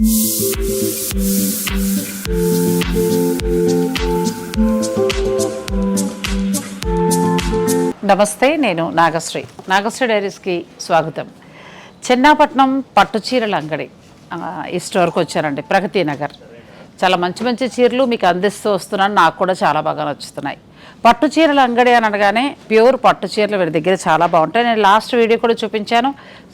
నమస్తే నేను నాగశ్రీ. నాగశ్రీ డైరీస్కి స్వాగతం. చెన్నాపట్నం పట్టు చీరల అంగడి ఈ స్టోర్కి వచ్చానండి ప్రగతి నగర్. చాలా మంచి మంచి చీరలు మీకు అందిస్తూ వస్తున్నాను నాకు కూడా చాలా బాగా నచ్చుతున్నాయి. పట్టు చీరల అంగడి అని అనగానే ప్యూర్ పట్టు చీరలు వీరి దగ్గర చాలా బాగుంటాయి. నేను లాస్ట్ వీడియో కూడా చూపించాను.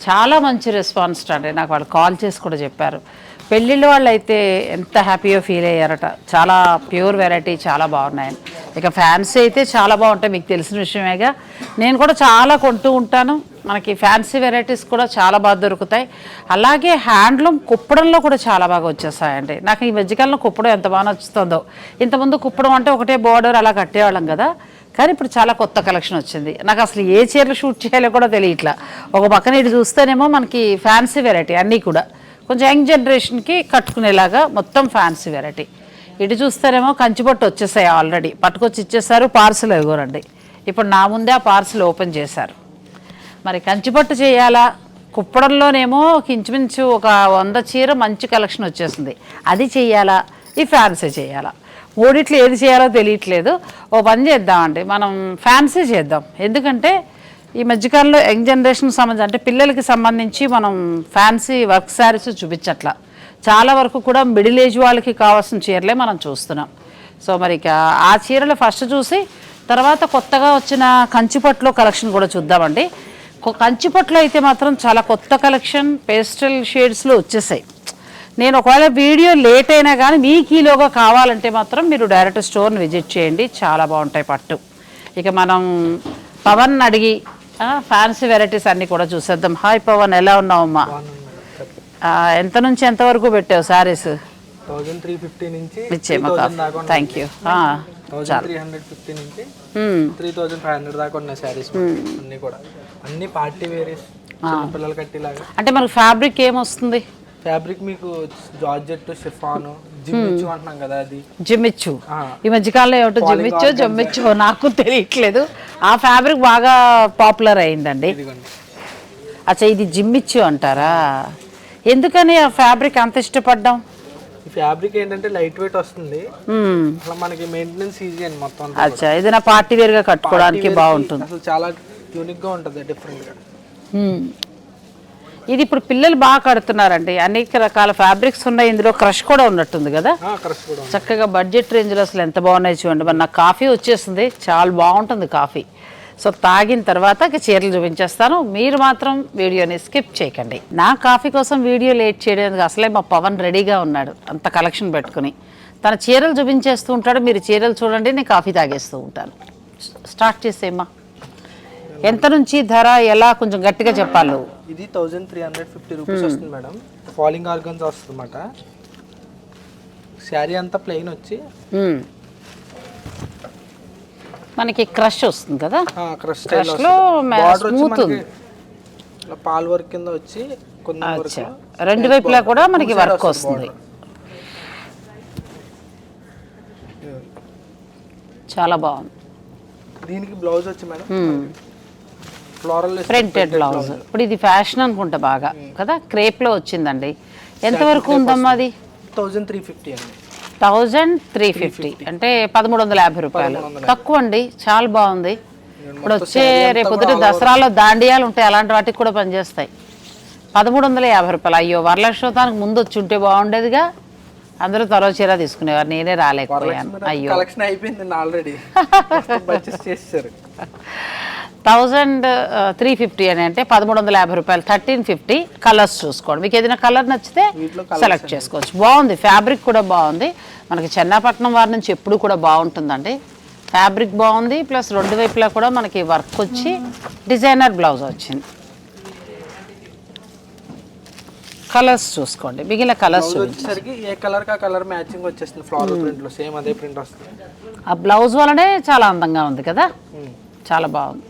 చాలా మంచి రెస్పాన్స్ అండి నాకు వాళ్ళు కాల్ చేసి కూడా చెప్పారు. పెళ్ళిళ్ళ వాళ్ళు అయితే ఎంత హ్యాపీగా ఫీల్ అయ్యారట. చాలా ప్యూర్ వెరైటీ చాలా బాగున్నాయని. ఇక ఫ్యాన్సీ అయితే చాలా బాగుంటాయి మీకు తెలిసిన విషయమేగా. నేను కూడా చాలా కొంటూ ఉంటాను. మనకి ఫ్యాన్సీ వెరైటీస్ కూడా చాలా బాగా దొరుకుతాయి. అలాగే హ్యాండ్లూమ్ కుప్పడంలో కూడా చాలా బాగా వచ్చేస్తాయండి నాకు ఈ మధ్యకాలంలో కుప్పడం ఎంత బాగా నచ్చుతుందో. ఇంతకుముందు కుప్పడం అంటే ఒకటే బోర్డర్ అలా కట్టేవాళ్ళం కదా. కానీ ఇప్పుడు చాలా కొత్త కలెక్షన్ వచ్చింది. నాకు అసలు ఏ చీరలు షూట్ చేయాలో కూడా తెలియట్లా. ఒక పక్కన ఇటు చూస్తేనేమో మనకి ఫ్యాన్సీ వెరైటీ అన్నీ కూడా. కొంచెం యంగ్ జనరేషన్కి కట్టుకునేలాగా మొత్తం ఫ్యాన్సీ వెరైటీ. ఇటు చూస్తేనేమో కంచిపట్టు వచ్చేసాయి ఆల్రెడీ. పట్టుకొచ్చి ఇచ్చేసారు పార్సిల్ ఇవ్వరండి. ఇప్పుడు నా ముందే ఆ పార్సల్ ఓపెన్ చేశారు. మరి కంచిపట్టు చేయాలా? కుప్పడంలోనేమో ఇంచుమించు ఒక వంద చీర మంచి కలెక్షన్ వచ్చేసింది. అది చేయాలా? ఈ ఫ్యాన్సీ చేయాలా? మూడిట్లో ఏది చేయాలో తెలియట్లేదు. ఓ పని చేద్దామండి. మనం ఫ్యాన్సీ చేద్దాం. ఎందుకంటే ఈ మధ్యకాలంలో యంగ్ జనరేషన్ సంబంధించి అంటే పిల్లలకి సంబంధించి మనం ఫ్యాన్సీ వర్క్ శారీస్ చూపించట్లా. చాలా వరకు కూడా మిడిల్ ఏజ్ వాళ్ళకి కావాల్సిన చీరలే మనం చూస్తున్నాం. సో మరి ఇక ఆ చీరలు ఫస్ట్ చూసి తర్వాత కొత్తగా వచ్చిన కంచిపట్లో కలెక్షన్ కూడా చూద్దామండి. కంచిపట్లో అయితే మాత్రం చాలా కొత్త కలెక్షన్ పేస్టల్ షేడ్స్లో వచ్చేసాయి. నేను ఒకవేళ వీడియో లేట్ అయినా కానీ మీకు ఈలోగా కావాలంటే మాత్రం మీరు డైరెక్ట్ స్టోర్ని విజిట్ చేయండి. చాలా బాగుంటాయి పట్టు. ఇక మనం పవన్ అడిగి ఫ్యాన్సీ వెరైటీస్ అన్నీ కూడా చూసేద్దాం. హాయ్ పవన్ ఎలా ఉన్నావమ్మా? ఎంత నుంచి ఎంత వరకు పెట్టావు saris ఇచ్చేయమ్మా thank you three thousand five hundred దాకా ఉన్నాయి శారీస్ అన్ని కూడా. అన్ని పార్టీ వేరీస్ పిల్లలు కట్టేలాగా. అంటే మనకు ఫ్యాబ్రిక్ ఏమొస్తుంది? ఫ్యాబ్రిక్ మీకు జార్జెట్ షిఫాన్ జిమ్మిచ్చు అంటున్నాం కదా అది. జిమ్మిచ్చు. ఈ మధ్యకాలంలో ఏమిటో జిమ్మిచ్చో జమ్మిచ్చో నాకు తెలియట్లేదు. ఆ ఫ్యాబ్రిక్ బాగా పాపులర్ అయిందండి. అచ్చా ఇది జిమ్మిచ్చు అంటారా? ఎందుకని ఆ ఫ్యాబ్రిక్ అంత ఇష్టపడ్డాం? ఈ ఫ్యాబ్రిక్ ఏంటంటే లైట్ వెయిట్ వస్తుంది. అసలు మనకి మెయింటెనెన్స్ ఈజీ అండి మొత్తం. అచ్చా ఏదైనా పార్టీ వేర్గా కట్టుకోవడానికి బాగుంటుంది. అసలు చాలా యూనిక్గా ఉంటుంది డిఫరెంట్గా. మ్మ్. ఇది ఇప్పుడు పిల్లలు బాగా కడుతున్నారండి. అనేక రకాల ఫ్యాబ్రిక్స్ ఉన్నాయి. ఇందులో క్రష్ కూడా ఉన్నట్టుంది కదా. చక్కగా బడ్జెట్ రేంజ్లో అసలు ఎంత బాగున్నాయి చూడండి. మరి నాకు కాఫీ వచ్చేస్తుంది చాలా బాగుంటుంది కాఫీ. సో తాగిన తర్వాత చీరలు చూపించేస్తాను. మీరు మాత్రం వీడియోని స్కిప్ చేయకండి. నా కాఫీ కోసం వీడియో లేట్ చేయడానికి అసలే మా పవన్ రెడీగా ఉన్నాడు. అంత కలెక్షన్ పెట్టుకుని. తన చీరలు చూపించేస్తూ ఉంటాడు. మీరు చీరలు చూడండి నేను కాఫీ తాగేస్తూ ఉంటాను. స్టార్ట్ చేసేమ్మా ఎంత నుంచి ధర ఎలా కొంచెం గట్టిగా చెప్పాలి? నువ్వు. ఇది thousand three hundred fifty rupees వస్తుంది మేడం. ఫాలింగ్ ఆర్గన్స్ వస్తుంది అనమాట శారీ అంతా ప్లెయిన్ వచ్చి మ్మ్. మనకి క్రష్ వస్తుంది కదా? క్రష్ స్టైల్ Crush లో మ- బార్డర్ వచ్చి smooth మనకి ఇలా పాల్ వర్క్ కింద వచ్చి కొన్ని అచ్చా. రెండు వైపులా కూడా మనకి వర్క్ వస్తుంది చాలా బాగుంది. దీనికి బ్లౌజ్ వచ్చి మేడం. ప్రింటెడ్ బ్లౌజ్ ఇప్పుడు ఇది ఫ్యాషన్ అనుకుంటా బాగా కదా? క్రేప్లో వచ్చిందండి ఎంతవరకు ఉందమ్మా అది? థౌజండ్ త్రీ ఫిఫ్టీ అండి. Thousand three fifty. అంటే పదమూడు వందల యాభై రూపాయలు. తక్కువ అండి చాలా బాగుంది. ఇప్పుడు వచ్చే రేపు పొద్దుట దసరాలో దాండియాలు ఉంటాయి అలాంటి వాటికి కూడా పనిచేస్తాయి. పదమూడు వందల యాభై రూపాయలు. అయ్యో వరలక్ష్మతానికి ముందు వచ్చి ఉంటే బాగుండేదిగా. అందరూ తరో చీర తీసుకునేవారు నేనే రాలేకపోయాను. అయ్యో. కలెక్షన్ అయిపోయింది ఆల్రెడీ. చేసేసారు. థౌజండ్ త్రీ ఫిఫ్టీ అని అంటే పదమూడు వందల యాభై రూపాయలు థర్టీన్ ఫిఫ్టీ కలర్స్ చూసుకోండి. మీకు ఏదైనా కలర్ నచ్చితే సెలెక్ట్ చేసుకోవచ్చు. బాగుంది. ఫ్యాబ్రిక్ కూడా బాగుంది. మనకి చెన్నాపట్నం వారి నుంచి ఎప్పుడు కూడా బాగుంటుందండి. ఫ్యాబ్రిక్ బాగుంది. ప్లస్ రెండు వైపులా కూడా మనకి వర్క్ వచ్చి డిజైనర్ బ్లౌజ్ వచ్చింది. కలర్స్ చూసుకోండి. మిగిలిన కలర్స్ వచ్చేసరికి ఏ కలర్ కా కలర్ మ్యాచింగ్ వచ్చేస్తుంది ఫ్లోరల్ ప్రింట్లో సేమ్ అదే ప్రింట్ వస్తుంది. ఆ బ్లౌజ్ వలనే చాలా అందంగా ఉంది కదా? చాలా బాగుంది.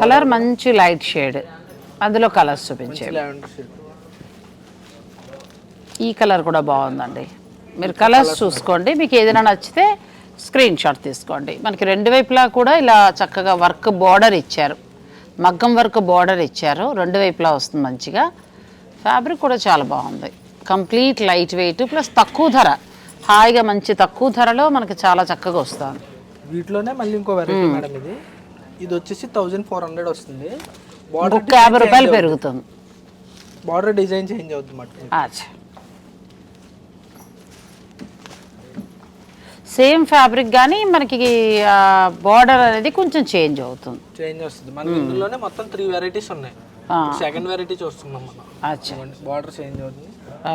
కలర్ మంచి లైట్ షేడ్. అందులో కలర్స్ చూపించే ఈ కలర్ కూడా బాగుందండి. మీరు కలర్స్ చూసుకోండి. మీకు ఏదైనా నచ్చితే స్క్రీన్ షాట్ తీసుకోండి. మనకి రెండు వైపులా కూడా ఇలా చక్కగా వర్క్ బార్డర్ ఇచ్చారు. మగ్గం వర్క్ బార్డర్ ఇచ్చారు. రెండు వైపులా వస్తుంది మంచిగా. ఫ్యాబ్రిక్ కూడా చాలా బాగుంది. కంప్లీట్ లైట్ వెయిట్ ప్లస్ తక్కువ ధర. హాయిగా మంచి తక్కువ ధరలో మనకి చాలా చక్కగా వస్తుంది. వీటిలోనే మళ్ళీ ఇంకో వెరైటీ మేడం ఇది. ఇది వచ్చేసి థౌజండ్ ఫోర్ హండ్రెడ్ వస్తుంది. బార్డర్ యాభై రూపాయలు పెరుగుతుంది. బార్డర్ డిజైన్ చేంజ్ అవుతుంది మాట. సేమ్ ఫ్యాబ్రిక్ కానీ మనకి బార్డర్ అనేది కొంచెం చేంజ్ అవుతుంది. చేంజ్ వస్తుంది. మనకి ఇందులోనే మొత్తం త్రీ వెరైటీస్ ఉన్నాయి. సెకండ్ వెరైటీ చూస్తున్నాం మనం. బార్డర్ చేంజ్ అవుతుంది.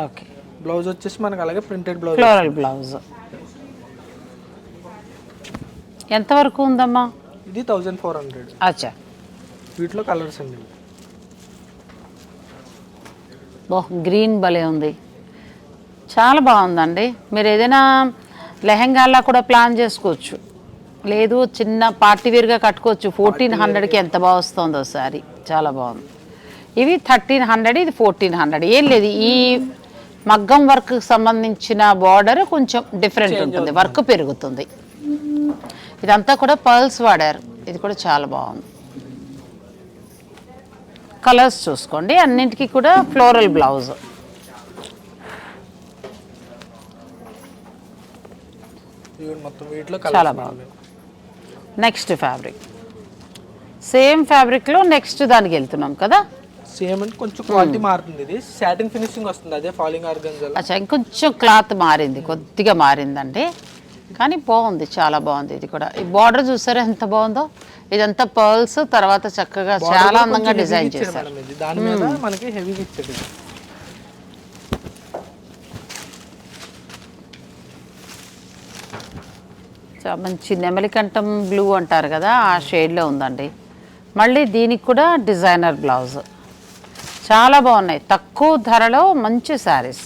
ఓకే. బ్లౌజ్ వచ్చేసి మనకి అలాగే ప్రింటెడ్ బ్లౌజ్ ఫ్లోరల్ బ్లౌజ్ ఎంతవరకు ఉందమ్మా? ఇది థౌజండ్ ఫోర్ హండ్రెడ్. అచ్చా. వీటిలో కలర్స్ అండి. బో గ్రీన్ భలే ఉంది. చాలా బాగుందండి. మీరు ఏదైనా లెహెంగాలా కూడా ప్లాన్ చేసుకోవచ్చు. లేదు చిన్న పార్టీ వేర్గా కట్టుకోవచ్చు. ఫోర్టీన్ హండ్రెడ్కి ఎంత బాగా వస్తుందో సారీ. చాలా బాగుంది. ఇవి థర్టీన్ హండ్రెడ్ ఇది ఫోర్టీన్ హండ్రెడ్ ఏం లేదు ఈ మగ్గం వర్క్ సంబంధించిన బార్డర్ కొంచెం డిఫరెంట్ ఉంటుంది. వర్క్ పెరుగుతుంది. ఇదంతా కూడా పర్ల్స్ వాడారు. ఇది కూడా చాలా బాగుంది. కలర్స్ చూసుకోండి. అన్నింటికి కూడా ఫ్లోరల్ బ్లౌజ్. చాలా బాగుంది. Next fabric. సేమ్ ఫ్యాబ్రిక్లో నెక్స్ట్ దానికి వెళ్తున్నాం కదా? సేమ్ అంటే కొంచెం క్వాలిటీ మారుతుంది ఇది. సాటిన్ ఫినిషింగ్ వస్తుంది అదే ఫాలింగ్ ఆర్గన్జాలో అచ్చా ఇంకొంచెం క్లాత్ మారింది కొద్దిగా మారిందండి. కానీ బాగుంది చాలా బాగుంది. ఇది కూడా. ఈ బార్డర్ చూసారా ఎంత బాగుందో? ఇదంతా పర్ల్స్ తర్వాత చక్కగా చాలా అందంగా డిజైన్ చేశారు. దాని మీద మనకి ఇచ్చాడు ఇది. చాలా మంచి నెమలికంఠం బ్లూ అంటారు కదా ఆ షేడ్లో ఉందండి. మళ్ళీ దీనికి కూడా డిజైనర్ బ్లౌజ్ చాలా బాగున్నాయి. తక్కువ ధరలో మంచి శారీస్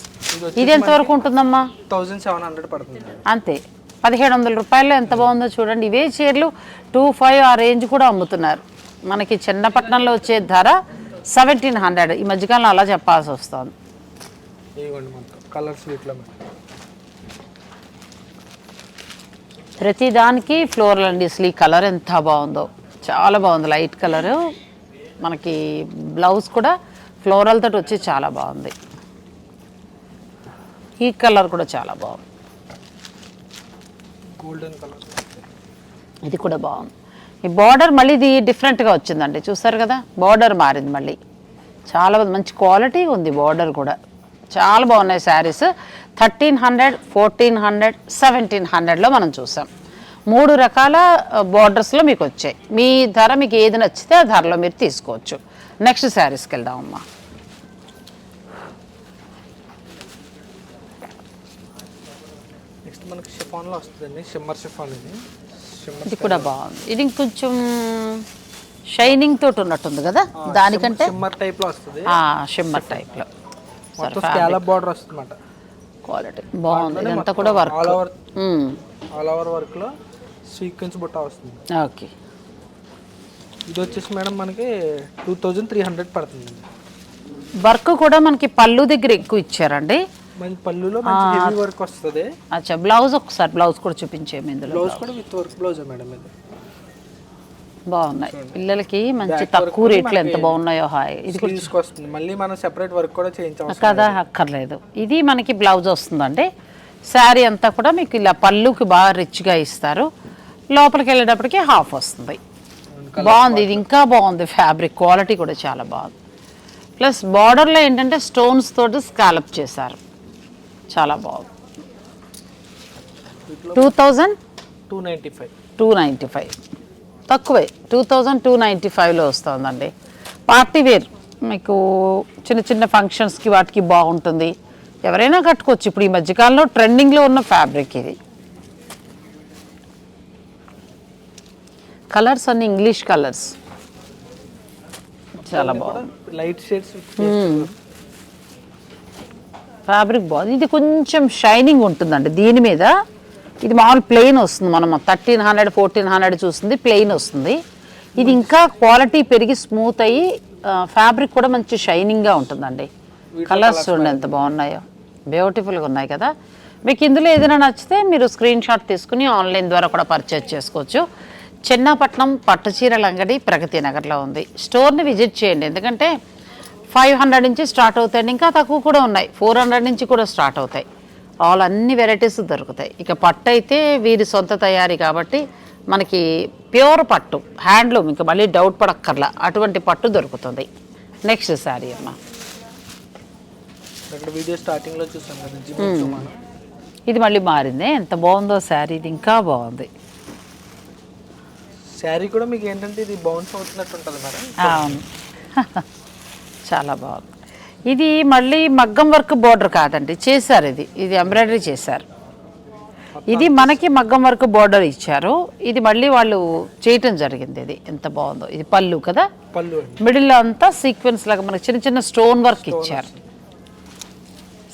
ఇది ఎంతవరకు ఉంటుందమ్మా? థౌజండ్ సెవెన్ హండ్రెడ్ పడుతుంది. అంతే. పదిహేడు వందల రూపాయలు ఎంత బాగుందో చూడండి. ఇవే చీరలు టూ ఫైవ్ ఆ రేంజ్ కూడా అమ్ముతున్నారు. మనకి చిన్నపట్నంలో వచ్చే ధర సెవెంటీన్ హండ్రెడ్. ఈ మధ్యకాలంలో అలా చెప్పాల్సి వస్తుంది. ప్రతి దానికి ఫ్లోరల్ అండి అసలు ఈ కలర్ ఎంత బాగుందో. చాలా బాగుంది. Light colour. మనకి బ్లౌజ్ కూడా ఫ్లోరల్ తోటి వచ్చి చాలా బాగుంది. ఈ కలర్ కూడా చాలా బాగుంది. Golden colour. ఇది కూడా బాగుంది. ఈ బార్డర్ మళ్ళీ ఇది డిఫరెంట్గా వచ్చిందండి. చూస్తారు కదా? బార్డర్ మారింది మళ్ళీ. చాలా మంచి క్వాలిటీ ఉంది బార్డర్ కూడా. చాలా బాగున్నాయి saris. Thirteen hundred fourteen hundred seventeen హండ్రెడ్లో మనం చూసాం. మూడు రకాల బార్డర్స్లో మీకు వచ్చాయి. మీ ధర మీకు ఏది నచ్చితే ఆ ధరలో మీరు తీసుకోవచ్చు. నెక్స్ట్ శారీస్కి వెళ్దామమ్మా నెక్స్ట్ మనకి షిఫాన్లో వస్తుందండి. షిమ్మర్ షిఫాన్ ఇది. ఇది కూడా బాగుంది. ఇది ఇంకొంచెం షైనింగ్ తోటి ఉన్నట్టుంది కదా? దానికంటే? షిమ్మర్ టైప్లో వస్తుంది. షిమ్మర్ టైప్లో. స్కాలప్ బార్డర్ వస్తుంది అన్నమాట క్వాలిటీ బాగుంది ఇదంతా కూడా work. All over all over వర్క్లో సీక్వెన్స్ బుట్ట వస్తుంది. ఓకే. ఇది వచ్చేసి మేడం మనకి టూ థౌజండ్ త్రీ హండ్రెడ్ పడుతుంది వర్క్ కూడా మనకి పళ్ళు దగ్గర ఎక్కువ ఇచ్చారండి. మంచి పళ్ళులో మంచి హెవీ వర్క్ వస్తుంది. అచ్చా బ్లౌజ్ ఒకసారి బ్లౌజ్ కూడా చూపించేమి ఇందులో బ్లౌజ్ కూడా విత్ వర్క్ బ్లౌజ్ మేడం ఇది. బాగున్నాయి. పిల్లలకి మంచి తక్కువ రేట్లు ఎంత బాగున్నాయో హాయ్. ఇది స్లీవ్స్కి వస్తుంది. మళ్ళీ మనం సెపరేట్ వర్క్ కూడా చేయించవచ్చు కదా అక్కర్లేదు. ఇది మనకి బ్లౌజ్ వస్తుందండి. శారీ అంతా కూడా మీకు ఇలా పళ్ళుకి బాగా రిచ్గా ఇస్తారు. లోపలికి వెళ్ళేటప్పటికి హాఫ్ వస్తుంది. బాగుంది. ఇది ఇంకా బాగుంది. ఫ్యాబ్రిక్ క్వాలిటీ కూడా చాలా బాగుంది. ప్లస్ బార్డర్లో ఏంటంటే స్టోన్స్ తోటి స్కాలప్ చేశారు. చాలా బాగుంది. Two thousand two ninety five two ninety five తక్కువే. టూ థౌజండ్ టూ నైంటీ ఫైవ్లో వస్తుందండి. పార్టీ వేర్ మీకు చిన్న చిన్న ఫంక్షన్స్కి వాటికి బాగుంటుంది. ఎవరైనా కట్టుకోవచ్చు. ఇప్పుడు ఈ మధ్యకాలంలో ట్రెండింగ్లో ఉన్న ఫ్యాబ్రిక్ ఇది. కలర్స్ అన్ని ఇంగ్లీష్ కలర్స్ చాలా బాగుంది. లైట్ షేడ్స్ ఫ్యాబ్రిక్ బాగుంది ఇది కొంచెం షైనింగ్ ఉంటుందండి. దీని మీద ఇది మామూలు ప్లెయిన్ వస్తుంది మనం థర్టీన్ హండ్రెడ్ ఫోర్టీన్ హండ్రెడ్ చూస్తుంది ప్లెయిన్ వస్తుంది. ఇది ఇంకా క్వాలిటీ పెరిగి స్మూత్ అయ్యి ఫ్యాబ్రిక్ కూడా మంచి షైనింగ్గా ఉంటుందండి. కలర్స్ చూడండి ఎంత బాగున్నాయో. బ్యూటిఫుల్గా ఉన్నాయి కదా. మీకు ఇందులో ఏదైనా నచ్చితే మీరు స్క్రీన్ షాట్ తీసుకుని ఆన్లైన్ ద్వారా కూడా పర్చేజ్ చేసుకోవచ్చు. చెన్నాపట్నం పట్టుచీరల అంగడి ప్రగతి నగర్లో ఉంది. స్టోర్ని విజిట్ చేయండి. ఎందుకంటే ఫైవ్ హండ్రెడ్ నుంచి స్టార్ట్ అవుతాయండి ఇంకా తక్కువ కూడా ఉన్నాయి. ఫోర్ హండ్రెడ్ నుంచి కూడా స్టార్ట్ అవుతాయి. ఆల్ అన్ని వెరైటీస్ దొరుకుతాయి. ఇక పట్టు అయితే వీరి సొంత తయారీ కాబట్టి మనకి ప్యూర్ పట్టు హ్యాండ్లూమ్ ఇంకా మళ్ళీ డౌట్ పడక్కర్లా. అటువంటి పట్టు దొరుకుతుంది. నెక్స్ట్ శారీ అమ్మ. వీడియో చూసాం కదా ఇది మళ్ళీ మారింది. ఎంత బాగుందో శారీ ఇది ఇంకా బాగుంది. శారీ కూడా మీకు ఏంటంటే ఇది బౌన్స్ అవుతున్నట్టు ఉంటుంది మేడం. అవును. చాలా బాగుంది. ఇది మళ్ళీ మగ్గం వర్క్ బోర్డర్ కాదండి చేశారు ఇది. ఇది ఎంబ్రాయిడరీ చేశారు. ఇది మనకి మగ్గం వర్క్ బోర్డర్ ఇచ్చారు. ఇది మళ్ళీ వాళ్ళు చేయటం జరిగింది ఇది. ఎంత బాగుందో. ఇది పళ్ళు కదా? పళ్ళు మిడిల్లో అంతా సీక్వెన్స్ లాగా మనకి చిన్న చిన్న స్టోన్ వర్క్ ఇచ్చారు.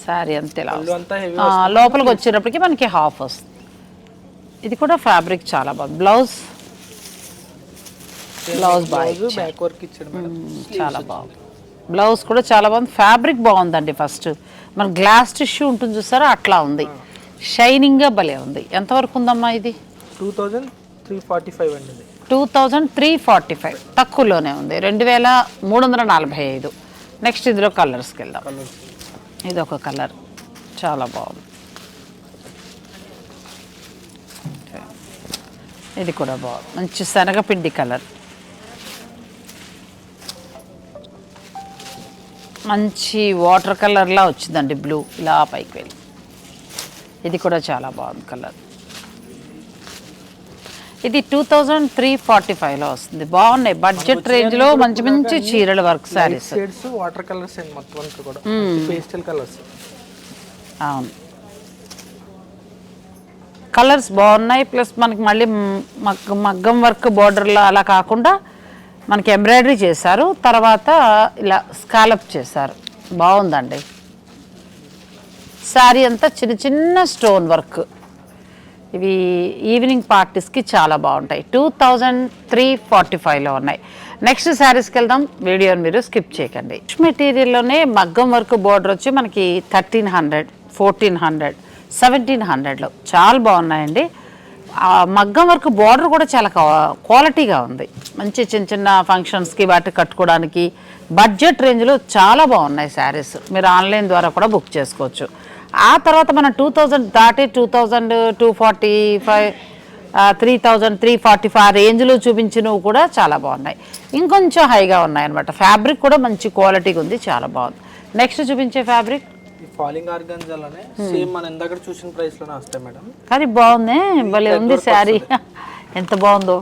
సారీ అంతే లోపలికి వచ్చేటప్పటికి మనకి హాఫ్ వస్తుంది. ఇది కూడా ఫ్యాబ్రిక్ చాలా బాగుంది. బ్లౌజ్ బ్లౌజ్ బాగా చాలా బాగుంది. బ్లౌజ్ కూడా చాలా బాగుంది. ఫ్యాబ్రిక్ బాగుందండి ఫస్ట్. మన గ్లాస్ టిష్యూ ఉంటుంది చూసారా? అట్లా ఉంది. షైనింగ్గా భలే ఉంది. ఎంతవరకు ఉందమ్మా ఇది? Two thousand three forty five అండి two thousand three forty five తక్కువలోనే ఉంది. రెండు వేల మూడు వందల నలభై ఐదు. నెక్స్ట్ ఇందులో కలర్స్కి వెళ్దాం. ఇది ఒక కలర్ చాలా బాగుంది. ఇది కూడా బాగుంది. మంచి శనగపిండి కలర్ మంచి వాటర్ కలర్లా వచ్చిందండి బ్లూ. ఇలా పైకి వెళ్ళి. ఇది కూడా చాలా బాగుంది కలర్. ఇది టూ థౌజండ్ త్రీ ఫార్టీ ఫైవ్లో వస్తుంది. బాగున్నాయి. బడ్జెట్ రేంజ్లో మంచి మంచి చీరల వర్క్ శారీస్ వాటర్ కలర్స్ మొత్తం కూడా. పేస్టల్ కలర్స్ అవును. కలర్స్ బాగున్నాయి. ప్లస్ మనకి మళ్ళీ మగ్గ మగ్గం వర్క్ బోర్డర్లో అలా కాకుండా మనకి ఎంబ్రాయిడరీ చేశారు తర్వాత ఇలా స్కాలప్ చేశారు. బాగుందండి. శారీ అంతా చిన్న చిన్న స్టోన్ వర్క్. ఇవి ఈవినింగ్ పార్టీస్కి చాలా బాగుంటాయి. టూ థౌజండ్ త్రీ ఫార్టీ ఫైవ్లో ఉన్నాయి. నెక్స్ట్ శారీస్కి వెళ్దాం. వీడియోని మీరు స్కిప్ చేయకండి. మెటీరియల్లోనే మగ్గం వర్క్ బోర్డర్ వచ్చి మనకి thirteen hundred fourteen hundred seventeen హండ్రెడ్లో. చాలా బాగున్నాయండి. మగ్గం వర్క్ బార్డర్ కూడా చాలా క్వాలిటీగా ఉంది. మంచి చిన్న చిన్న ఫంక్షన్స్కి వాటి కట్టుకోవడానికి బడ్జెట్ రేంజ్లో చాలా బాగున్నాయి శారీస్. మీరు ఆన్లైన్ ద్వారా కూడా బుక్ చేసుకోవచ్చు. ఆ తర్వాత మనం టూ థౌజండ్ దాటి two thousand two forty five three thousand three forty five రేంజ్లో చూపించినవి కూడా చాలా బాగున్నాయి. ఇంకొంచెం హైగా ఉన్నాయి అనమాట ఫ్యాబ్రిక్ కూడా మంచి క్వాలిటీగా ఉంది చాలా బాగుంది. నెక్స్ట్ చూపించే ఫ్యాబ్రిక్? ఫాలింగ్ ఆర్గన్జాలోనే సేమ్ మన ఇందాక చూసిన ప్రైస్లోనే వస్తాయి మేడం. కానీ బాగుంది భలే ఉంది శారీ. ఎంత బాగుందో.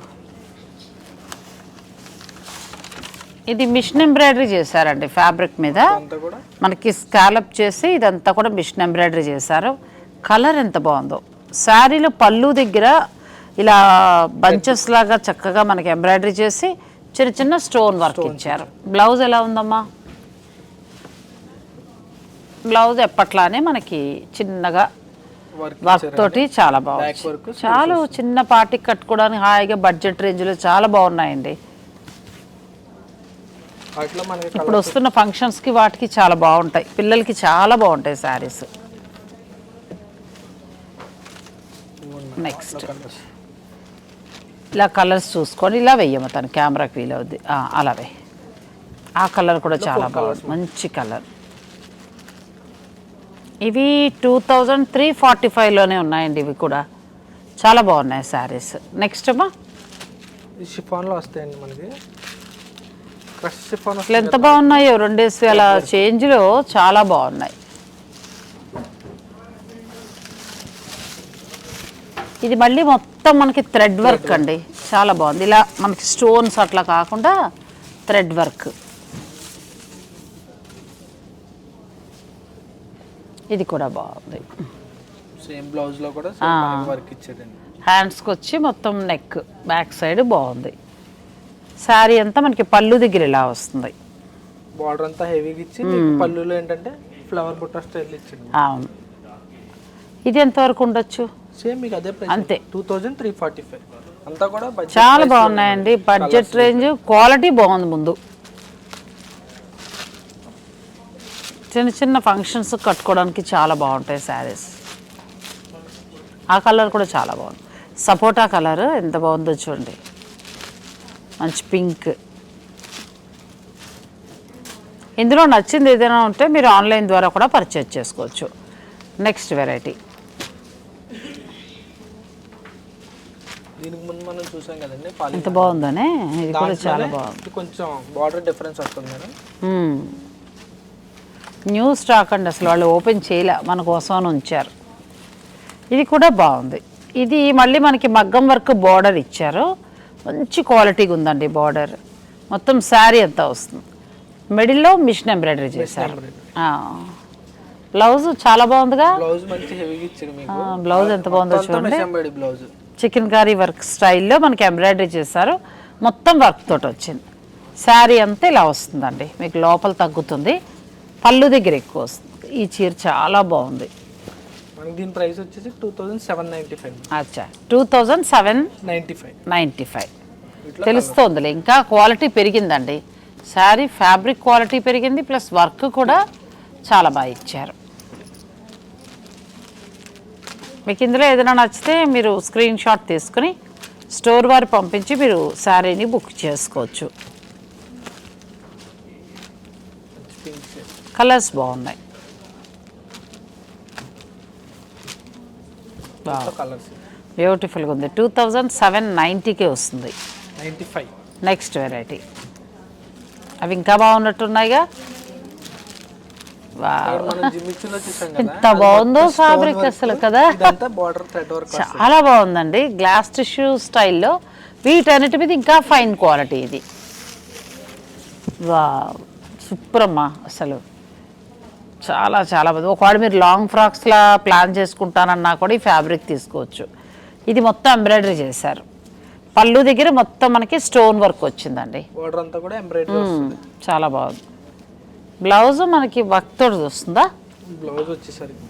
ఇది మిషన్ ఎంబ్రాయిడరీ చేశారండి ఫ్యాబ్రిక్ మీద. మనకి స్కాలప్ చేసి ఇదంతా కూడా మిషన్ ఎంబ్రాయిడరీ చేశారు. కలర్ ఎంత బాగుందో. శారీలో పళ్ళు దగ్గర ఇలా బంచెస్ లాగా చక్కగా మనకి ఎంబ్రాయిడరీ చేసి చిన్న చిన్న స్టోన్ వర్క్ ఇచ్చారు. బ్లౌజ్ ఎలా ఉందమ్మా? బ్లౌజ్ ఎప్పట్లానే మనకి చిన్నగా వర్క్ తోటి చాలా బాగుంది. చాలా చిన్న పార్టీకి కట్టుకోవడానికి హాయిగా బడ్జెట్ రేంజ్లో చాలా బాగున్నాయండి. ఇప్పుడు వస్తున్న ఫంక్షన్స్కి వాటికి చాలా బాగుంటాయి. పిల్లలకి చాలా బాగుంటాయి శారీస్ నెక్స్ట్ ఇలా కలర్స్ చూసుకొని ఇలా వెయ్యము తను కెమెరాకి వీలవుద్ది. అలా వెయ్యి. ఆ కలర్ కూడా చాలా బాగుంది. మంచి కలర్ ఇవి టూ థౌజండ్ త్రీ ఫార్టీ ఫైవ్లోనే ఉన్నాయండి ఇవి కూడా. చాలా బాగున్నాయి శారీస్. నెక్స్ట్ అమ్మా. ఈ షిఫాన్లో వస్తాయండి మనకి. క్రష్ షిఫాన్ అసలు ఎంత బాగున్నాయో రెండేసి వేల చేంజ్లో చాలా బాగున్నాయి. ఇది మళ్ళీ మొత్తం మనకి థ్రెడ్ వర్క్ అండి. చాలా బాగుంది. ఇలా మనకి స్టోన్స్ అట్లా కాకుండా థ్రెడ్ వర్క్. ఇది కూడా బాగుంది. సేమ్ బ్లౌజ్లో కూడా వర్క్ ఇచ్చాడండి హ్యాండ్స్కి వచ్చి మొత్తం నెక్ బ్యాక్ సైడ్ బాగుంది. శారీ అంతా మనకి పళ్ళు దగ్గర ఇలా వస్తుంది. బార్డర్ అంతా హెవీగా ఇచ్చి పళ్ళులో ఏంటంటే ఫ్లవర్ బుట్ట స్టైల్ ఇచ్చింది. అవును. ఇది ఎంతవరకు ఉండొచ్చు? సేమ్ మీకు అదే ప్రైస్ అంతే. Two thousand three forty five అంతా కూడా చాలా బాగున్నాయండి. బడ్జెట్ రేంజ్ క్వాలిటీ బాగుంది ముందు. చిన్న చిన్న ఫంక్షన్స్ కట్టుకోవడానికి చాలా బాగుంటాయి శారీస్ ఆ కలర్ కూడా చాలా బాగుంది. సపోటా కలర్ ఎంత బాగుందో చూడండి. మంచి పింక్ ఇందులో నచ్చింది ఏదైనా ఉంటే మీరు ఆన్లైన్ ద్వారా కూడా పర్చేజ్ చేసుకోవచ్చు. నెక్స్ట్ వెరైటీ దీనికి ముందు మనం చూసాం కదండి పాలి ఎంత బాగుందనే? ఇది కూడా చాలా బాగుంది. కొంచెం బార్డర్ డిఫరెన్స్ వస్తుంది మేడం. న్యూ స్టాక్ అండి అసలు వాళ్ళు ఓపెన్ చేయలే మన కోసం అని ఉంచారు. ఇది కూడా బాగుంది. ఇది మళ్ళీ మనకి మగ్గం వర్క్ బార్డర్ ఇచ్చారు. మంచి క్వాలిటీగా ఉందండి బార్డర్. మొత్తం శారీ అంతా వస్తుంది. మిడిల్లో మిషన్ ఎంబ్రాయిడరీ చేశారు. బ్లౌజ్ చాలా బాగుందిగా? బ్లౌజ్ ఎంత బాగుందో చూడండి. చికెన్ కర్రీ వర్క్ స్టైల్లో మనకి ఎంబ్రాయిడరీ చేశారు. మొత్తం వర్క్ తోటి వచ్చింది. శారీ అంతా ఇలా వస్తుందండి. మీకు లోపల తగ్గుతుంది. పళ్ళు దగ్గర ఎక్కువ వస్తుంది. ఈ చీర చాలా బాగుంది. మనకి దీని ప్రైస్ వచ్చేసి two thousand seven ninety five. అచ్చా. Two thousand seven ninety five. Ninety five తెలుస్తోందిలే. ఇంకా క్వాలిటీ పెరిగిందండి. శారీ ఫ్యాబ్రిక్ క్వాలిటీ పెరిగింది. ప్లస్ వర్క్ కూడా చాలా బాగా ఇచ్చారు. మీకు ఇందులో ఏదైనా నచ్చితే మీరు స్క్రీన్ షాట్ తీసుకుని స్టోర్ వారి పంపించి మీరు శారీని బుక్ చేసుకోవచ్చు. కలర్స్ బాగున్నాయి. బ్యూటిఫుల్గా ఉంది. టూ థౌజండ్ సెవెన్ నైంటీకే వస్తుంది. నెక్స్ట్ వెరైటీ అవి ఇంకా బాగున్నట్టున్నాయిగా? ఎంత బాగుందో ఫ్యాబ్రిక్ అసలు కదా? చాలా బాగుందండి. గ్లాస్ టిష్యూ స్టైల్లో వీటన్నిటి మీద ఇంకా ఫైన్ క్వాలిటీ ఇది. వా సూపర్ అమ్మా అసలు. చాలా చాలా బాగుంది ఒకవేళ మీరు లాంగ్ ఫ్రాక్స్లా ప్లాన్ చేసుకుంటానన్నా కూడా ఈ ఫ్యాబ్రిక్ తీసుకోవచ్చు. ఇది మొత్తం ఎంబ్రాయిడరీ చేశారు. పళ్ళు దగ్గర మొత్తం మనకి స్టోన్ వర్క్ వచ్చిందండి. బార్డర్ అంతా కూడా ఎంబ్రాయిడరీ వస్తుంది. చాలా బాగుంది. బ్లౌజ్ మనకి వర్క్ తోటి వస్తుందా బ్లౌజ్ వచ్చేసరికి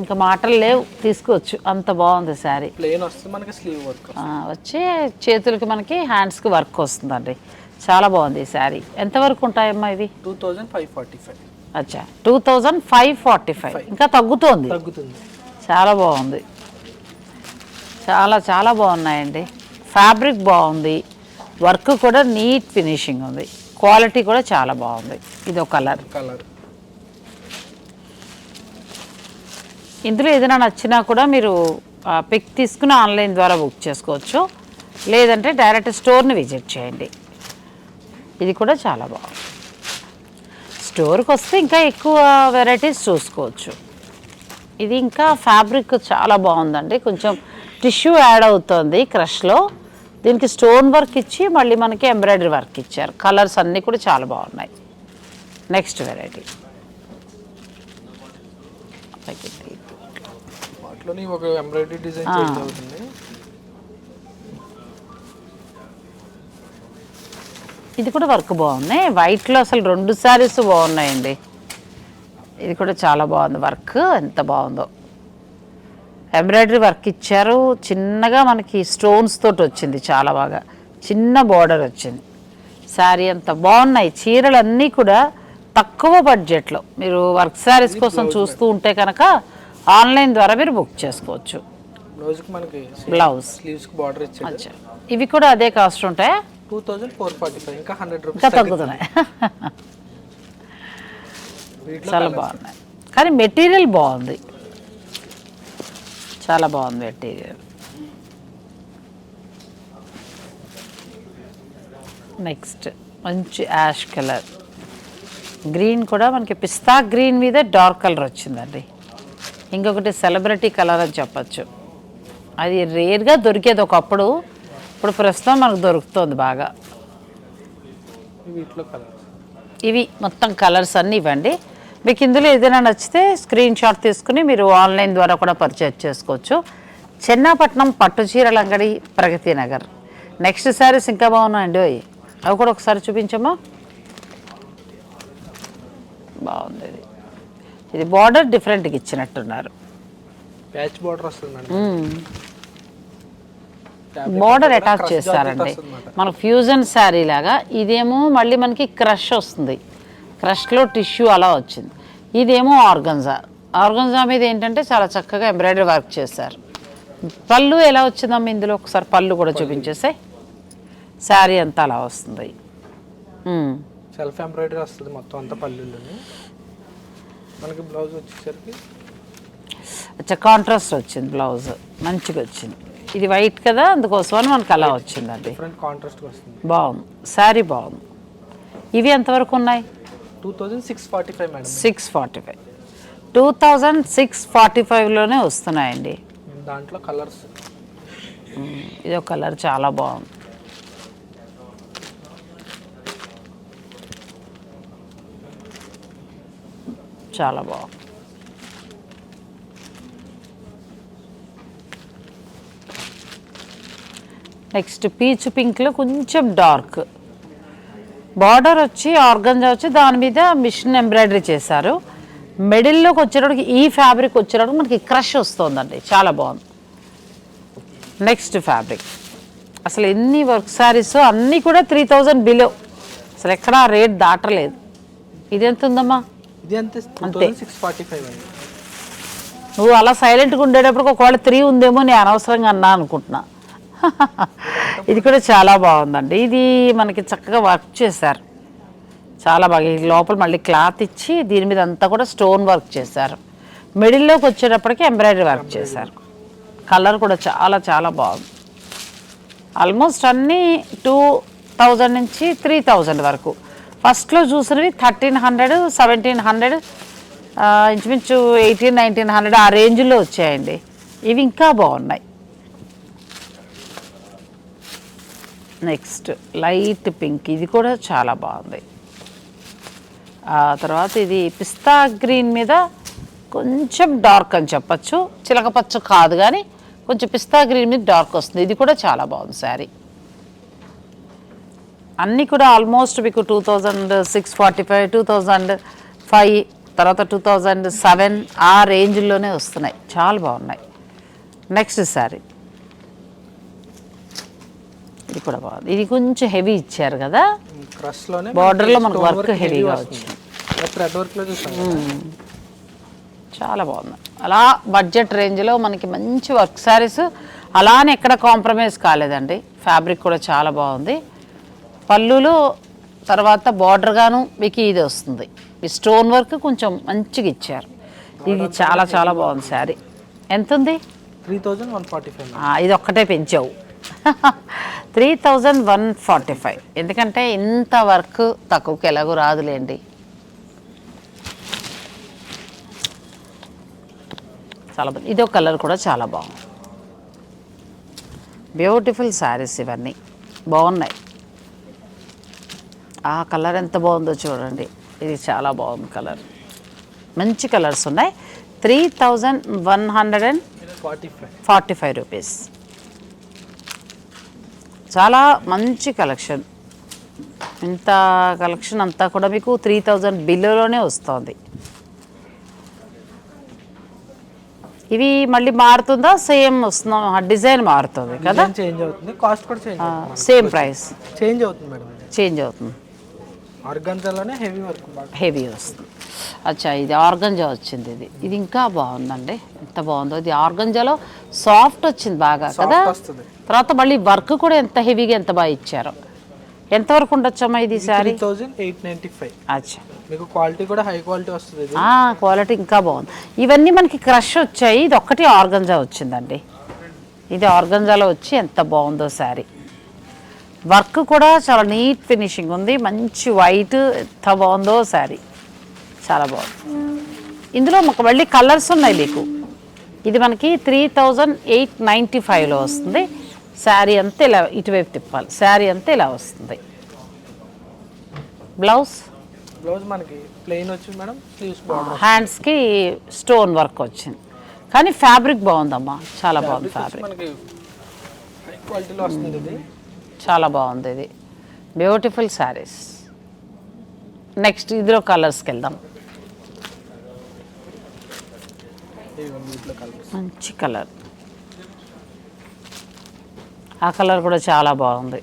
ఇంకా మాటలు లేవు. తీసుకోవచ్చు. అంత బాగుంది శారీ. ప్లెయిన్ వస్తుంది మనకి స్లీవ్ వర్క్ వచ్చి చేతులకి మనకి హ్యాండ్స్కి వర్క్ వస్తుందండి. చాలా బాగుంది ఈ శారీ. ఎంతవరకు ఉంటాయమ్మా ఇది? Two thousand five forty five అచ్చా. Two thousand five forty five ఇంకా తగ్గుతోంది. తగ్గుతుంది. చాలా బాగుంది. చాలా చాలా బాగున్నాయండి. ఫ్యాబ్రిక్ బాగుంది. వర్క్ కూడా నీట్ ఫినిషింగ్ ఉంది. క్వాలిటీ కూడా చాలా బాగుంది. ఇది ఒక కలర్. కలర్. ఇందులో ఏదైనా నచ్చినా కూడా మీరు పిక్ తీసుకుని ఆన్లైన్ ద్వారా బుక్ చేసుకోవచ్చు. లేదంటే డైరెక్ట్ స్టోర్ని విజిట్ చేయండి. ఇది కూడా చాలా బాగుంది. స్టోర్కి వస్తే ఇంకా ఎక్కువ వెరైటీస్ చూసుకోవచ్చు. ఇది ఇంకా ఫ్యాబ్రిక్ చాలా బాగుందండి. కొంచెం టిష్యూ యాడ్ అవుతుంది క్రష్లో. దీనికి స్టోన్ వర్క్ ఇచ్చి మళ్ళీ మనకి ఎంబ్రాయిడరీ వర్క్ ఇచ్చారు. కలర్స్ అన్నీ కూడా చాలా బాగున్నాయి. Next variety. ఒక ఎంబ్రాయిడరీ డిజైన్ చేంజ్ అవుతుంది ఇది కూడా వర్క్ బాగుంది. వైట్లో అసలు రెండు శారీస్ బాగున్నాయండి. ఇది కూడా చాలా బాగుంది వర్క్. ఎంత బాగుందో. ఎంబ్రాయిడరీ వర్క్ ఇచ్చారు. చిన్నగా మనకి స్టోన్స్ తోటి వచ్చింది చాలా బాగా. చిన్న బార్డర్ వచ్చింది. శారీ అంత బాగున్నాయి. చీరలు అన్నీ కూడా తక్కువ బడ్జెట్లో మీరు వర్క్ శారీస్ కోసం చూస్తూ ఉంటే కనుక ఆన్లైన్ ద్వారా మీరు బుక్ చేసుకోవచ్చు. బ్లౌజ్ స్లీవ్స్ బార్డర్ ఇవి కూడా అదే కాస్ట్ ఉంటాయా? Two thousand four forty five. ఇంకా హండ్రెడ్ ఇంకా రూపీస్ తగ్గుతున్నాయి. వీటిలో చాలా బాగున్నాయి. కానీ మెటీరియల్ బాగుంది. చాలా బాగుంది మెటీరియల్. నెక్స్ట్ మంచి యాష్ కలర్. గ్రీన్ కూడా మనకి పిస్తా గ్రీన్ మీద డార్క్ కలర్ వచ్చిందండి. ఇంకొకటి సెలబ్రిటీ కలర్ అని చెప్పచ్చు. అది రేర్గా దొరికేది ఒకప్పుడు ఇప్పుడు ప్రస్తుతం మనకు దొరుకుతుంది బాగా. ఇవి మొత్తం కలర్స్ అన్నీ ఇవ్వండి. మీకు ఇందులో ఏదైనా నచ్చితే స్క్రీన్ షాట్ తీసుకుని మీరు ఆన్లైన్ ద్వారా కూడా పర్చేజ్ చేసుకోవచ్చు. చెన్నాపట్నం పట్టు చీరల అంగడి ప్రగతి నగర్. నెక్స్ట్ శారీస్ ఇంకా బాగున్నాయండి అవి కూడా ఒకసారి చూపించమ్మా. బాగుంది ఇది. ఇది బార్డర్ డిఫరెంట్గా ఇచ్చినట్టున్నారు. ప్యాచ్ బార్డర్ వస్తుంది బార్డర్ అటాచ్ చేస్తారండి. మన ఫ్యూజన్ శారీ లాగా ఇదేమో మళ్ళీ మనకి క్రష్ వస్తుంది. క్రష్లో టిష్యూ అలా వచ్చింది. ఇదేమో ఆర్గంజా ఆర్గంజా మీద ఏంటంటే చాలా చక్కగా ఎంబ్రాయిడరీ వర్క్ చేశారు. పళ్ళు ఎలా వచ్చిందమ్మా ఇందులో? ఒకసారి పళ్ళు కూడా చూపించేస్తే శారీ అంతా అలా వస్తుంది. సెల్ఫ్ ఎంబ్రాయిడరీ వస్తుంది మొత్తం అంతా మనకి బ్లౌజ్ వచ్చేసరికి అచ్చా కాంట్రాస్ట్ వచ్చింది బ్లౌజ్ మంచిగా వచ్చింది. ఇది వైట్ కదా అందుకోసమని మనకు అలా వచ్చిందండి. కాంట్రాస్ట్ వస్తుంది. బాగుంది. శారీ బాగుంది. ఇవి ఎంతవరకు ఉన్నాయి? Two thousand six forty five madam. Six forty five. Two thousand six forty ఫైవ్లోనే వస్తున్నాయండి. దాంట్లో కలర్స్. ఇది ఒక కలర్ చాలా బాగుంది. చాలా బాగుంది. నెక్స్ట్ పీచ్ పింక్లో కొంచెం డార్క్. బార్డర్ వచ్చి ఆర్గంజా వచ్చి దాని మీద మిషన్ ఎంబ్రాయిడరీ చేశారు. మిడిల్లోకి వచ్చేటప్పటికి ఈ ఫ్యాబ్రిక్ వచ్చేటప్పటికి మనకి క్రష్ వస్తుందండి. చాలా బాగుంది. Next fabric. అసలు ఎన్ని వర్క్ శారీస్ అన్నీ కూడా త్రీ థౌజండ్ బిలో అసలు ఎక్కడా రేట్ దాటలేదు. ఇది ఎంత ఉందమ్మా? అంతే. నువ్వు అలా సైలెంట్గా ఉండేటప్పుడు ఒకవేళ త్రీ ఉందేమో నేను అనవసరంగా అన్నా అనుకుంటున్నా. ఇది కూడా చాలా బాగుందండి. ఇది మనకి చక్కగా వర్క్ చేశారు. చాలా బాగా ఈ లోపల మళ్ళీ క్లాత్ ఇచ్చి దీని మీద అంతా కూడా స్టోన్ వర్క్ చేశారు. మిడిల్లోకి వచ్చేటప్పటికి ఎంబ్రాయిడరీ వర్క్ చేశారు. కలర్ కూడా చాలా చాలా బాగుంది. ఆల్మోస్ట్ అన్నీ టూ థౌజండ్ నుంచి త్రీ థౌజండ్ వరకు. ఫస్ట్లో చూసినవి థర్టీన్ హండ్రెడ్ సెవెంటీన్ హండ్రెడ్ ఇంచుమించు ఎయిటీన్ నైన్టీన్ హండ్రెడ్ ఆ రేంజ్లో వచ్చాయండి. ఇవి ఇంకా బాగున్నాయి. నెక్స్ట్ లైట్ పింక్ ఇది కూడా చాలా బాగుంది. ఆ తర్వాత ఇది పిస్తా గ్రీన్ మీద కొంచెం డార్క్ అని చెప్పచ్చు. చిలకపచ్చ కాదు కానీ కొంచెం పిస్తా గ్రీన్ మీద డార్క్ వస్తుంది. ఇది కూడా చాలా బాగుంది శారీ. అన్నీ కూడా ఆల్మోస్ట్ మీకు two thousand six forty five two thousand five తర్వాత టూ థౌజండ్ సెవెన్ ఆ రేంజ్లోనే వస్తున్నాయి. చాలా బాగున్నాయి. Next sari. ఇది కూడా బాగుంది ఇది కొంచెం హెవీ ఇచ్చారు కదా? క్రష్లోనే Border లో మనకు థ్రెడ్ వర్క్లో చూసాం చాలా బాగుంది. అలా బడ్జెట్ రేంజ్లో మనకి మంచి వర్క్ శారీస్ అలానే ఎక్కడ కాంప్రమైజ్ కాలేదండి. ఫ్యాబ్రిక్ కూడా చాలా బాగుంది. పళ్ళులో తర్వాత border గాను మీకు ఇది వస్తుంది. ఈ స్టోన్ వర్క్ కొంచెం మంచిగా ఇచ్చారు. ఇది చాలా చాలా బాగుంది శారీ ఎంత ఉంది three thousand one forty five ఇది ఒక్కటే పెంచావు. Three thousand one forty five. ఎందుకంటే ఇంత వర్క్ తక్కువకి ఎలాగో రాదులేండి. చాలా బాగుంది ఇదో కలర్ కూడా చాలా బాగుంది. బ్యూటిఫుల్ శారీస్ ఇవన్నీ. బాగున్నాయి. ఆ కలర్ ఎంత బాగుందో చూడండి. ఇది చాలా బాగుంది కలర్. మంచి కలర్స్ ఉన్నాయి. Three thousand one hundred and forty five. Forty five rupees. చాలా మంచి కలెక్షన్. ఇంత కలెక్షన్ అంతా కూడా మీకు త్రీ థౌజండ్ బిల్లులోనే వస్తుంది. ఇవి మళ్ళీ మారుతుందా? సేమ్ వస్తుందా డిజైన్ మారుతుంది కదా? చేంజ్ అవుతుంది కాస్ట్ కూడా చేంజ్ సేమ్ ప్రైస్. చేంజ్ అవుతుంది మేడం చేంజ్ అవుతుంది. ఆర్గన్జాలోనే హెవీ వర్క్ హెవీ వస్తుంది. అచ్చా ఇది ఆర్గంజా వచ్చింది ఇది. ఇది ఇంకా బాగుందండి. ఎంత బాగుందో. ఇది ఆర్గంజాలో సాఫ్ట్ వచ్చింది బాగా కదా? తర్వాత మళ్ళీ వర్క్ కూడా ఎంత హెవీగా ఎంత బాగా ఇచ్చారో? ఎంతవరకు ఉండొచ్చమ్మా ఇది అచ్చా. మీకు క్వాలిటీ కూడా హై క్వాలిటీ వస్తుంది క్వాలిటీ ఇంకా బాగుంది. ఇవన్నీ మనకి క్రష్ వచ్చాయి. ఇది ఒక్కటి ఆర్గంజా వచ్చిందండి. ఇది ఆర్గంజాలో వచ్చి ఎంత బాగుందో శారీ. వర్క్ కూడా చాలా నీట్ ఫినిషింగ్ ఉంది. మంచి వైట్ ఎంత బాగుందో శారీ. చాలా బాగుంది. ఇందులో మాకు మళ్ళీ కలర్స్ ఉన్నాయి మీకు. ఇది మనకి త్రీ థౌజండ్ ఎయిట్ నైంటీ ఫైవ్లో వస్తుంది. శారీ అంతా ఇలా ఇటువైపు తిప్పాలి. శారీ అంతా ఇలా వస్తుంది. బ్లౌజ్? బ్లౌజ్ మనకి ప్లెయిన్ వచ్చింది మేడం స్లీవ్స్ హ్యాండ్స్కి స్టోన్ వర్క్ వచ్చింది. కానీ ఫ్యాబ్రిక్ బాగుందమ్మా. చాలా బాగుంది ఫ్యాబ్రిక్. మనకి హై క్వాలిటీలో వస్తుంది ఇది. చాలా బాగుంది ఇది. బ్యూటిఫుల్ శారీస్ నెక్స్ట్ ఇదిలో కలర్స్కి వెళ్దాం. మంచి కలర్ ఆ కలర్ కూడా చాలా బాగుంది.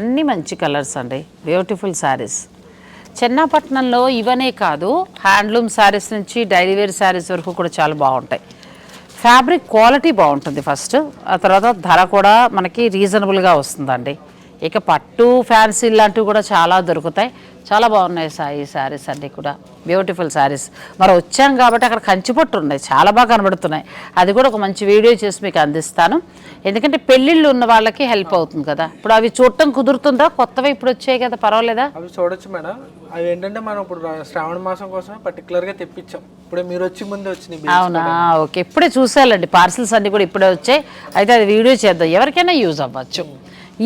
అన్నీ మంచి కలర్స్ అండి. బ్యూటిఫుల్ శారీస్ చెన్నాపట్నంలో ఇవనే కాదు హ్యాండ్లూమ్ శారీస్ నుంచి డైలీ వేర్ శారీస్ వరకు కూడా చాలా బాగుంటాయి. ఫ్యాబ్రిక్ క్వాలిటీ బాగుంటుంది ఫస్ట్. ఆ తర్వాత ధర కూడా మనకి రీజనబుల్గా వస్తుందండి. ఇక పట్టు ఫ్యాన్సీ లాంటివి కూడా చాలా దొరుకుతాయి. చాలా బాగున్నాయి సాయి శారీస్ అన్నీ కూడా. Beautiful saris. మరి వచ్చాం కాబట్టి అక్కడ కంచిపట్టు ఉన్నాయి. చాలా బాగా కనబడుతున్నాయి. అది కూడా ఒక మంచి వీడియో చేసి మీకు అందిస్తాను. ఎందుకంటే పెళ్ళిళ్ళు ఉన్న వాళ్ళకి హెల్ప్ అవుతుంది కదా. ఇప్పుడు అవి చూడటం కుదురుతుందా? కొత్తవి ఇప్పుడు వచ్చాయి కదా పర్వాలేదా? అవి చూడొచ్చు మేడం. అవి ఏంటంటే మనం ఇప్పుడు శ్రావణ మాసం కోసం పర్టికులర్గా తెప్పించాం. ఇప్పుడు మీరు వచ్చి ముందే వచ్చినాయి అవునా? ఓకే. ఇప్పుడే చూసేయాలండి. పార్సిల్స్ అన్నీ కూడా ఇప్పుడే వచ్చాయి. అయితే అది వీడియో చేద్దాం. ఎవరికైనా యూజ్ అవ్వచ్చు.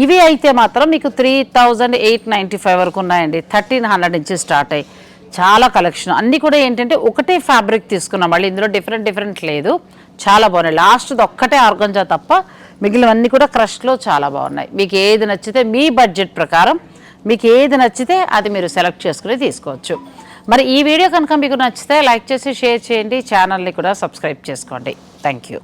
ఇవి అయితే మాత్రం మీకు three thousand eight ninety five వరకు ఉన్నాయండి. థర్టీన్ హండ్రెడ్ నుంచి స్టార్ట్ అయ్యి చాలా కలెక్షన్. అన్నీ కూడా ఏంటంటే ఒకటే ఫ్యాబ్రిక్ తీసుకున్నాం. మళ్ళీ ఇందులో డిఫరెంట్ డిఫరెంట్ లేదు. చాలా బాగున్నాయి. లాస్ట్ది ఒక్కటే ఆర్గంజా తప్ప మిగిలినవన్నీ కూడా క్రష్లో చాలా బాగున్నాయి. మీకు ఏది నచ్చితే మీ బడ్జెట్ ప్రకారం మీకు ఏది నచ్చితే అది మీరు సెలెక్ట్ చేసుకుని తీసుకోవచ్చు. మరి ఈ వీడియో కనుక మీకు నచ్చితే లైక్ చేసి షేర్ చేయండి. ఛానల్ని కూడా సబ్స్క్రైబ్ చేసుకోండి. Thank you